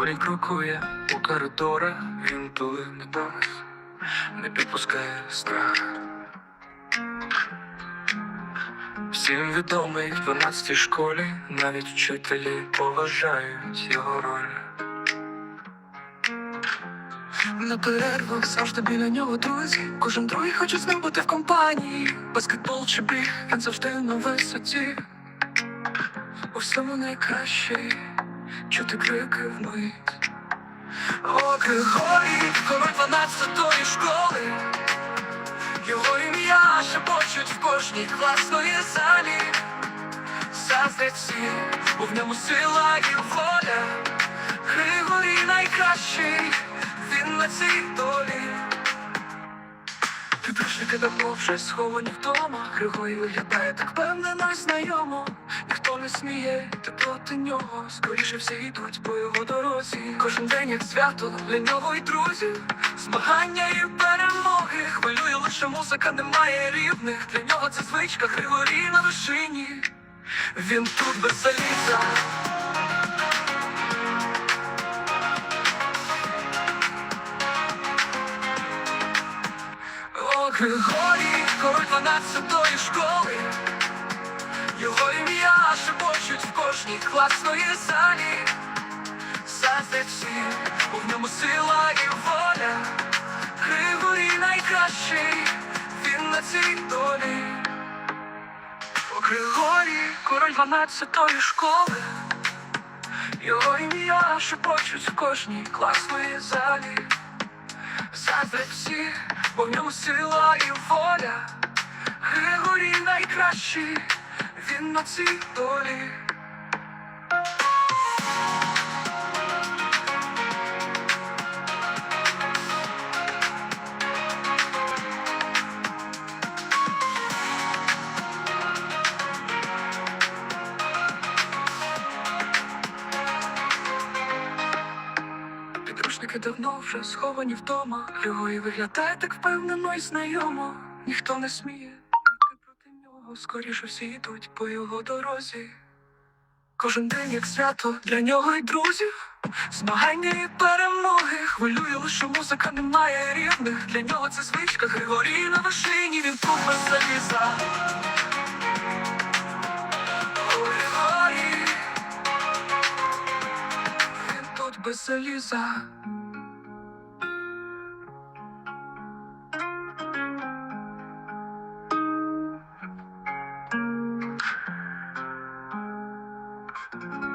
Григорій крокує у коридорах, він тули не дасть, не підпускає страх. Всім відомий в 12 школі, навіть вчителі поважають його роль. На перервах завжди біля нього друзі. Кожен другий хоче з ним бути в компанії. Баскетбол чи біг, він завжди на висоті. У всьому найкращий, чути крики вмить. О, Григорій, король 12-ї школи. Його ім'я шепочуть в кожній класної залі. Заздрять всі, бо в ньому сила і воля. Григорій найкращий, він на цій долі. Підручники давно вже сховані вдома. Григорій виглядає так впевнено й знайомо. Ніхто не сміє йти проти нього. Скоріше всі йдуть по його дорозі. Кожен день як свято для нього й друзів. Змагання і перемоги. Хвилює лише музика, немає рівних. Для нього це звичка, Григорій на вершині. Він тут без заліза. О, Григорій, король 12-ї школи. Його шепочуть класної залі. Бо в ньому сила і воля. Григорій найкращий, він на цій долі. О, Григорій, король 12-ї школи. Його ім'я шепочуть в кожній класної залі. Заздрять всі, бо в ньому сила і воля. Григорій найкращий, він на цій долі. Підручники давно вже сховані вдома. Григорій виглядає так впевнено і знайомо. Ніхто не сміє йти проти нього. Скоріше всі йдуть по його дорозі. Кожен день як свято для нього й друзів. Змагання і перемоги. Хвилює лише музика, немає рівних. Для нього це звичка. Григорій на вершині, він тут заліза. jakby Seliza thank